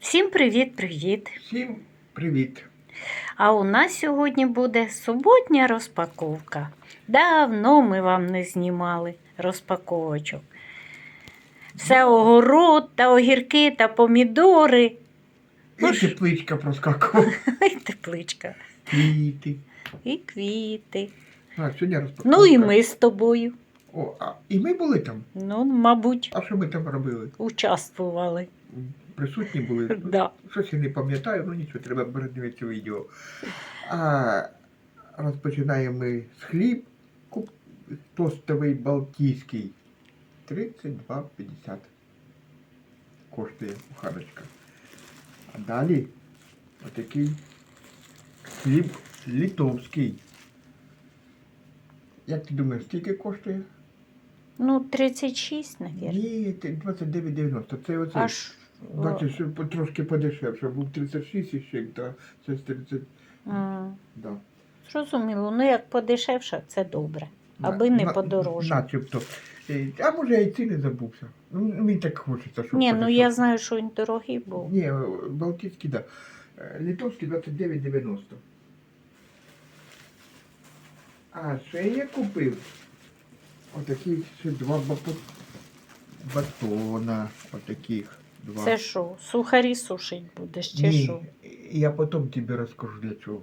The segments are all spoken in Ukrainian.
Всім привіт-привіт! Всім привіт! А у нас сьогодні буде суботня розпаковка. Давно ми вам не знімали розпаковочок. Все огород та огірки та помідори. Ну І тепличка проскакувала. І тепличка, Квіти. і квіти. А, сьогодні розпаковка. Ну і ми з тобою. О, а, і ми були там. Ну, мабуть, А що ми там робили? участвували. Присутні були. Да. Щось я не пам'ятаю, ну нічого, треба передивитися відео. А розпочинаємо ми з хліб. Куп... Тостовий Балтійський. 32,50 коштує буханочка. А далі отакий хліб литовський. Як ти думаєш, скільки коштує? Ну, 36, мабуть. Ні, це 29,90. Це оце. Аж. Бачиш, що по- трошки подешевше. Був 36 і ще, то це з 30. М, Да. Зрозуміло, ну як подешевше, це добре. Аби не На- подорожче. Начебто. Е, А може я і ціни забувся. Ну, мені так хочеться, щоб Ні, ну подешевше. я знаю, що він дорогий був. Ні, Балтійський, так. Да. Е, Литовський 29,90. А ще я купив отакі ще два бато... батона. Отаких. Два. Це що, сухарі сушить будеш чи Ні, що? я потім тобі розкажу для чого.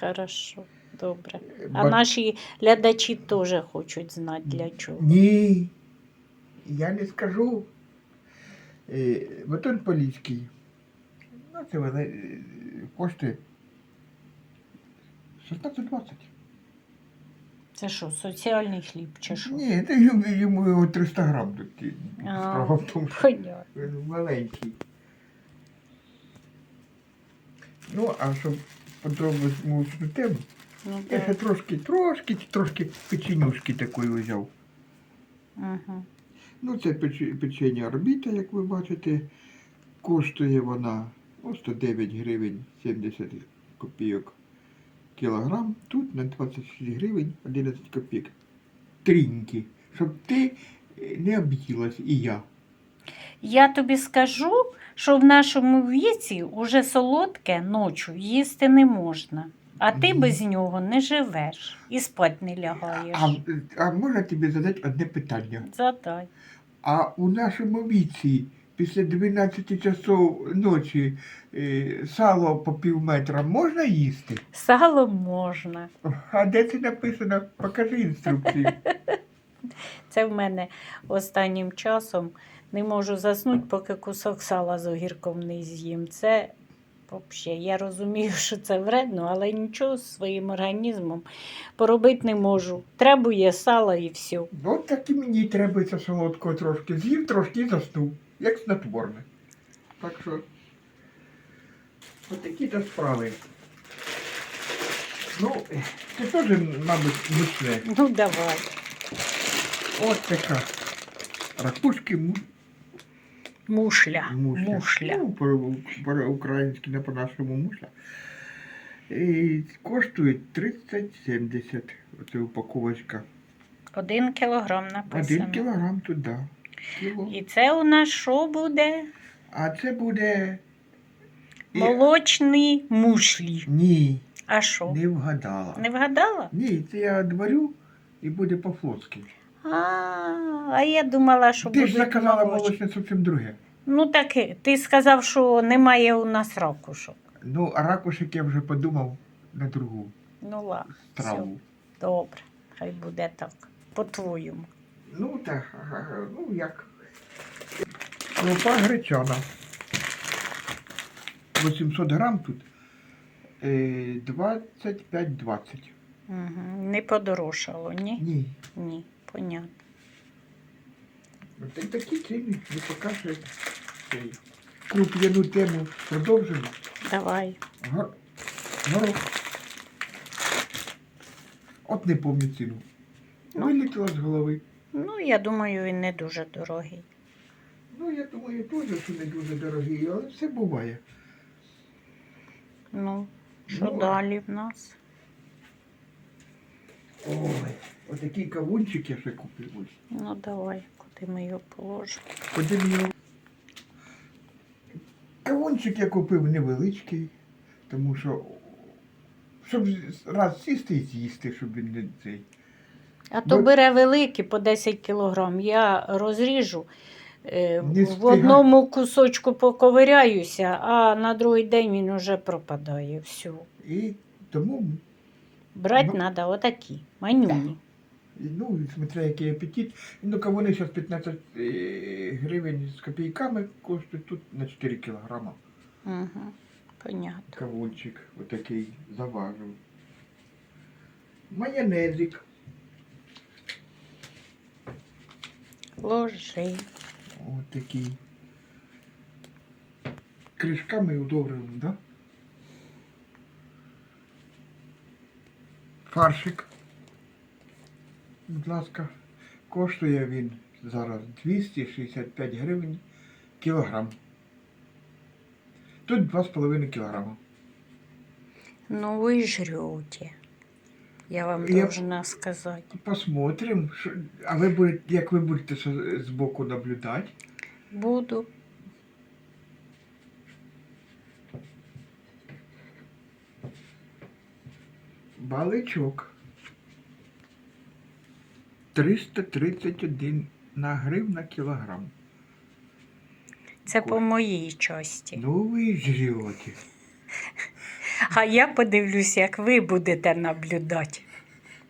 Хорошо, добре. А ба- наші глядачі теж хочуть знати для чого. Ні, я не скажу. Е, Батон поліський. Ну, це вона е, коштує 16-20. Це що, соціальний хліб чи що? Ні, це йому, йому його 300 грам. А. Справа в тому, що Понятно. він маленький. Ну, а щоб подробити мовчну тему, Ну, я ще трошки, трошки, трошки печенюшки такої взяв. Угу. Ну, це печ- печення орбіта, як ви бачите. Коштує вона ну, 109 гривень 70 копійок кілограм. Тут на 26 гривень 11 копійок. Тріньки. Щоб ти е, не об'їлась і я. Я тобі скажу, що в нашому віці уже солодке ночі їсти не можна. А ти без нього не живеш і спать не лягаєш. А, а можна тобі задати одне питання? Задай. А у нашому віці після 12 часов ночі е, сало по пів метра можна їсти? Сало можна. А де це написано? Покажи інструкцію. Це в мене останнім часом не можу заснути, поки кусок сала з огірком не з'їм. Це взагалі, я розумію, що це вредно, але нічого з своїм організмом поробити не можу. Требує сала і все. Ну, так і мені треба це солодкого трошки. З'їв трошки і заснув, як снотворне. Так що, отакі то справи. Ну, це теж, мабуть, мучне. Ну, давай. От така. Ракушки Мушля. мушля. Мушля. Ну, по- по-українськи, не по-нашому мушля. І коштує 30-70. Оце упаковочка. Один кілограм написано. Один кілограм туди. Кіло. І це у нас що буде? А це буде. Молочні мушлі. Ні, А що? не вгадала. Не вгадала? Ні, це я одварю і буде по-флотськи. А, а я думала, що Ти ж будуть заказала молочні. зовсім друге. Ну так і- ти сказав, що немає у нас ракушок. Ну, а ракушек я вже подумав на другу Ну ладно, все, добре, хай буде так, по-твоєму. Ну так, ага, ну як. Крупа гречана. 800 грам тут. Е, 25-20. Угу. Не подорожчало, ні? Ні. Ні, понятно. От такі ціни не покаже. Круп'яну тему продовжимо. Давай. Гор... Горох. От не пам'ятаю ціну. Ну. Вилітіла з голови. Ну, я думаю, він не дуже дорогий. Ну, я думаю, теж, що не дуже дорогий, але все буває. Ну, що Ну, далі в нас? Ой, отакий кавунчик я ще купив. Ось. Ну, давай, куди ми його положимо. Куди мені його Кавунчик я купив невеличкий, тому що щоб раз сісти і з'їсти, щоб він не цей. А то Бо- бере великий по 10 кілограм. Я розріжу. е, Не В одному кусочку поковиряюся, а на другий день він уже пропадає. Все. І тому, Брати треба отакі, манюні. Ну, смотря який апетит. Ну, кавуни зараз 15 е, гривень з копійками коштують тут на 4 кілограма. Угу. Понятно. Кавунчик отакий заважив. Майонезик. Ложи. Отакий. Кришками удобрив, да? Фаршик. Будь ласка, коштує він зараз 265 гривень кілограм. Тут 2,5 кілограма. Ну ви жрете. Я вам Я- должна сказати. Посмотрим, що... а ви будете, як ви будете со- збоку наблюдати. Буду. Баличок. 331 на грив на кілограм. Це по моїй часті. Ну ви жрете. А я подивлюсь, як ви будете наблюдати.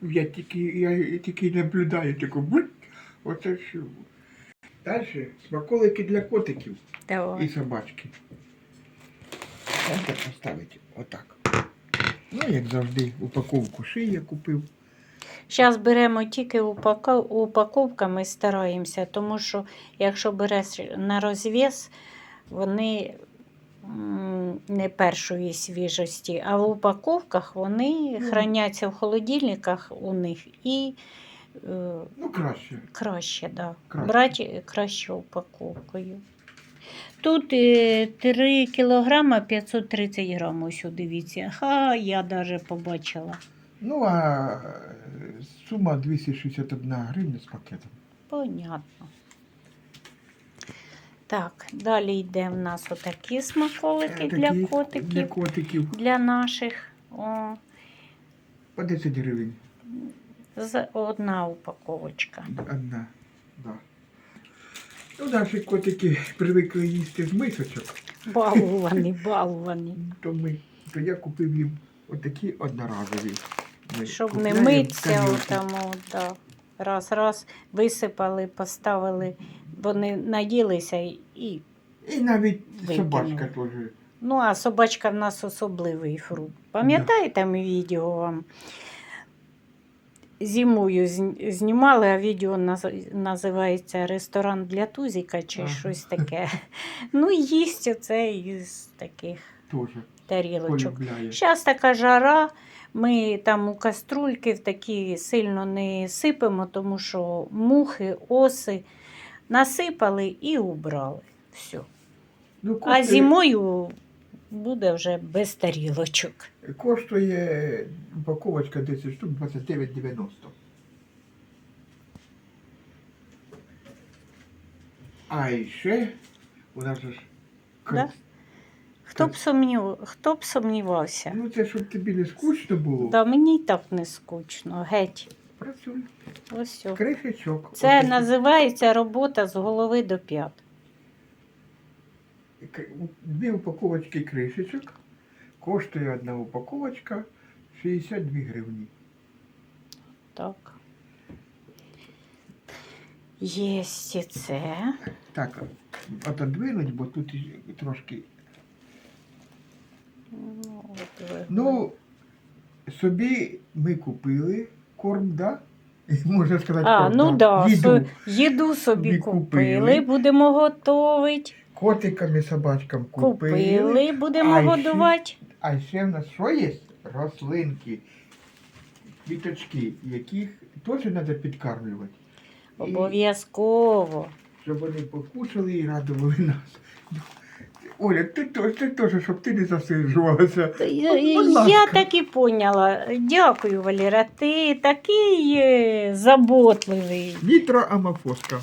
Я тільки, я, тільки наблюдаю, таку будь. Оце що. Далі смаколики для котиків і собачки. Треба поставити отак. Ну, як завжди, упаковку шиї я купив. Зараз беремо тільки упако- упаковками стараємося, тому що якщо береш на розв'яз, вони не першої свіжості, а в упаковках вони Ну. храняться в холодильниках у них і е, Ну, краще. краще, да. Краще. брати краще упаковкою. Тут е, 3 кілограма 530 грам, ось дивіться. Ха, я навіть побачила. Ну, а е, сума 261 гривня з пакетом. Понятно. Так, далі йде в нас отакі смаколики для котиків, Для для, наших. О, По 10 гривень. з- одна упаковочка. Одна. Да. Ну, наші котики привикли їсти з мисочок, Балувані, балувані. то, ми, то я купив їм отакі одноразові. Щоб не митися тарілки. да. раз, раз, висипали, поставили, вони наїлися і- і. Навіть Викинули. собачка теж. Ну, а собачка в нас особливий фрукт. Пам'ятаєте, ми відео вам зимою знімали, а відео наз- називається Ресторан для Тузіка чи Ага. щось таке. Ну, їсть оце із таких Теж тарілочок. полюбляє. Зараз така жара, ми там у каструльки в такі сильно не сипемо, тому що мухи, оси насипали і убрали. Все. Ну, А зимою буде вже без тарілочок. коштує упаковочка 10 штук 29,90. А ще у нас ж Да? Хто б, сумнів... Хто б сумнівався? Ну, це щоб тобі не скучно було. Да, мені й так не скучно. Геть. Працюй. Ось. о. Кришечок. Це Отакий. називається робота з голови до п'ят. К- Дві упаковочки кришечок. Коштує одна упаковочка 62 гривні. Так. Єсть і це. Так, отодвинуть, бо тут і- трошки. Ну, ви- Ну, собі ми купили корм, да? Можна сказати, а, корм, ну да, їду. їду собі купили, купили. будемо готувати. Котикам і собачкам купили. Купили, будемо А ще- годувати. А ще в нас що є? Рослинки, квіточки, яких теж треба підкармлювати. Обов'язково. щоб вони покушали і радували нас. Оля, ти теж, ти теж, щоб ти не засиджувалася. Та Будь Я, я так і поняла. Дякую, Валера. Ти такий е, заботливий. Нітроамофоска.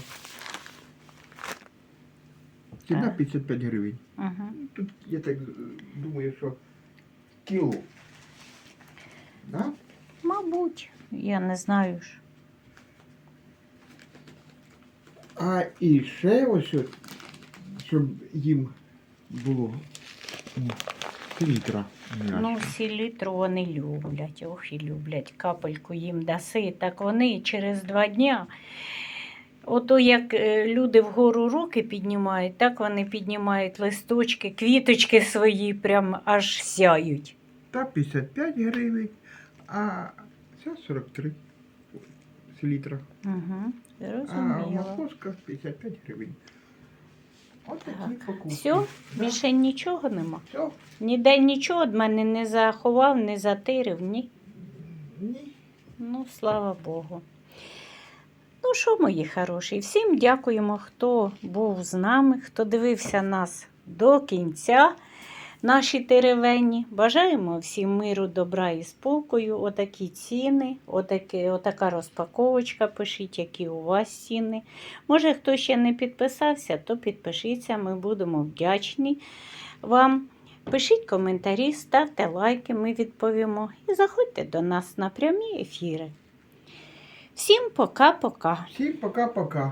Ціна А. 55 гривень. Угу. тут, я так е, думаю, що кіло. Да? Мабуть, я не знаю ж. А і ще ось, от, щоб їм було літра. Ну, селітру вони люблять, ох і люблять. Капельку їм даси, так вони через два дня. Ото як е, люди вгору руки піднімають, так вони піднімають листочки, квіточки свої, прям аж сяють. Та 55 гривень, а ця 43 літра. Угу, А зрозуміло. морковка 55 гривень. От такі Так. покупки. Все, більше нічого нема. Все? Ніде нічого від мене не заховав, не затирив, ні. Ні. Ну, слава Богу. Ну що, мої хороші, всім дякуємо, хто був з нами, хто дивився нас до кінця. Наші теревені. Бажаємо всім миру, добра і спокою. Отакі ціни, отакі, отака розпаковочка. Пишіть, які у вас ціни. Може, хто ще не підписався, то підпишіться. Ми будемо вдячні вам. Пишіть коментарі, ставте лайки, ми відповімо. І заходьте до нас на прямі ефіри. Всім пока-пока. Всім пока-пока.